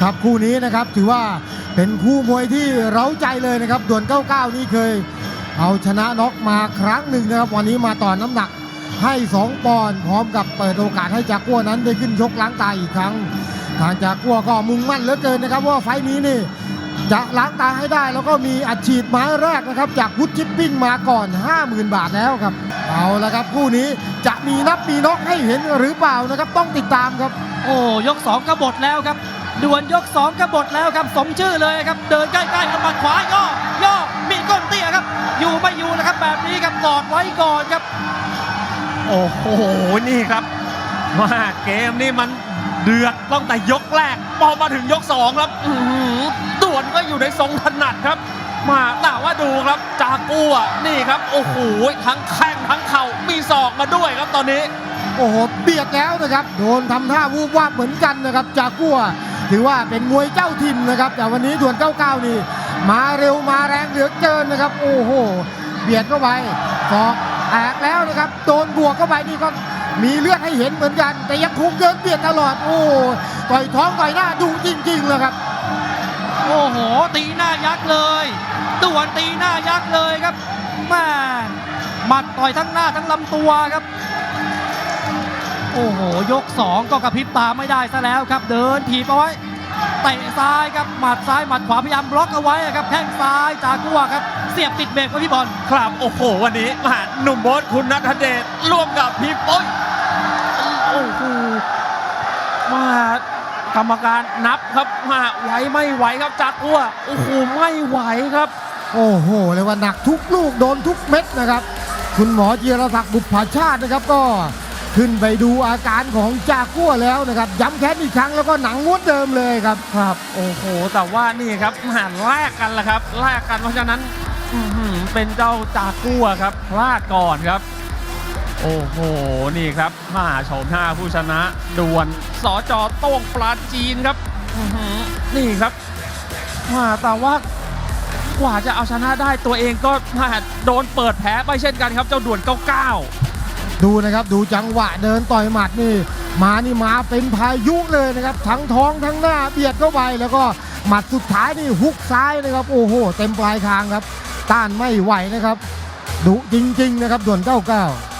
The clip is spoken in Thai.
ครับคู่นี้นะครับถือว่าเป็นคู่มวยที่เร้าใจเลยนะครับด่วน 99 นี่เคย เอาชนะน็อกมาครั้งหนึ่งนะครับ วันนี้มาต่อน้ำหนักให้ 2 ปอนด์พร้อมกับเปิดโอกาสให้จากกัวนั้นได้ขึ้นชกล้างตาอีกครั้ง ทางจากกัวก็มุ่งมั่นเหลือเกินนะครับ ว่าไฟนี้นี่จะล้างตาให้ได้แล้วก็มีอัดฉีดไม้แรกนะครับ จากวุฒิชิปปิ้งมาก่อน 50,000 บาทแล้วครับ เอาละครับคู่นี้จะมีนับมีน็อกให้เห็นหรือเปล่านะครับ ต้องติดตามครับ โอ้ยกสองกบฏแล้วครับ ด่วนยกสองกบฏแล้วครับสมชื่อเลยครับ เดินใกล้ๆเอาหมัดขวาย่อย่อมีก้นเตี้ยครับ อยู่ไม่อยู่นะครับ แบบนี้ครับกอดไว้ก่อนครับ โอ้โหนี่ครับว่าเกมนี่มันเดือดตั้งแต่ยกแรกพอมาถึงยกสองครับอื้อหือด่วนก็อยู่ในทรงถนัดครับ มาแต่ว่าดูครับจากัวนี่ครับโอ้โหทั้งแข้งทั้งเข่ามีศอกมาด้วยครับตอนนี้ โอ้โหเบียดแล้วนะครับ โดนทำท่าวูบวาบเหมือนกันนะครับจากกัว ถือว่าเป็นมวยเจ้าถิ่นนะครับ แต่วันนี้ด่วน99นี่มาเร็วมาแรงเหลือเกินนะครับ โอ้โหเบียดเข้าไปศอกแตกแล้วนะครับ โดนบวกเข้าไปนี่ก็มีเลือดให้เห็นเหมือนกัน แต่ยังคงเดินเบียดตลอด โอ้ต่อยท้องต่อยหน้าดูจริงๆเลยครับ โอ้โห ตีหน้ายักษ์เลยด่วนตีหน้ายักษ์เลยครับแม่หมัดต่อยทั้งหน้าทั้งลำตัวครับ อ้โห ยกสองก็กระพริบตาไม่ได้ซะแล้วครับ เดินถีบเอาไว้เตะซ้ายครับหมัดซ้ายหมัดขวาพยายามบล็อกเอาไว้ครับแข้งซ้ายจากกัวครับ เสียบติดเบรกไว้พี่บอลครับโอ้โห วันนี้มาหนุ่มโบสคุณนัทเดชร่วมกับพี่โอ้ยโอ้โหมากรรมการนับครับมาไหวไม่ไหวครับจากกัวโอ้โหไม่ไหวครับ โอ้โหเลยว่าหนักทุกลูกโดนทุกเม็ดนะครับ คุณหมอจีรศักดิ์บุพภาชาตินะครับก็ ขึ้นไปดูอาการของจากกัวแล้วนะครับ ย้ำแค้นอีกครั้งแล้วก็หนังม้วนเดิมเลยครับครับ โอ้โห แต่ว่านี่ครับหารแลกกันละครับแลกกันเพราะฉะนั้นเป็นเจ้าจากกัวครับพลาดก่อนครับ โอ้โห นี่ครับมาชมหน้าผู้ชนะดวนสอจอโต้งปลาจีนครับนี่ครับมาแต่ว่ากว่าจะเอาชนะได้ตัวเองก็มาโดนเปิดแผลไปเช่นกันครับ เจ้าด่วน 99 ดูนะครับดูจังหวะเดินต่อยหมัดนี่มานี่มาเป็นพายุเลยนะครับ ทั้งท้องทั้งหน้าเบียดเข้าไปแล้วก็หมัดสุดท้ายนี่ฮุกซ้ายนะครับ โอ้โห เต็มปลายคางครับ ต้านไม่ไหวนะครับดุจริง ๆ นะครับด่วนเก้าเก้า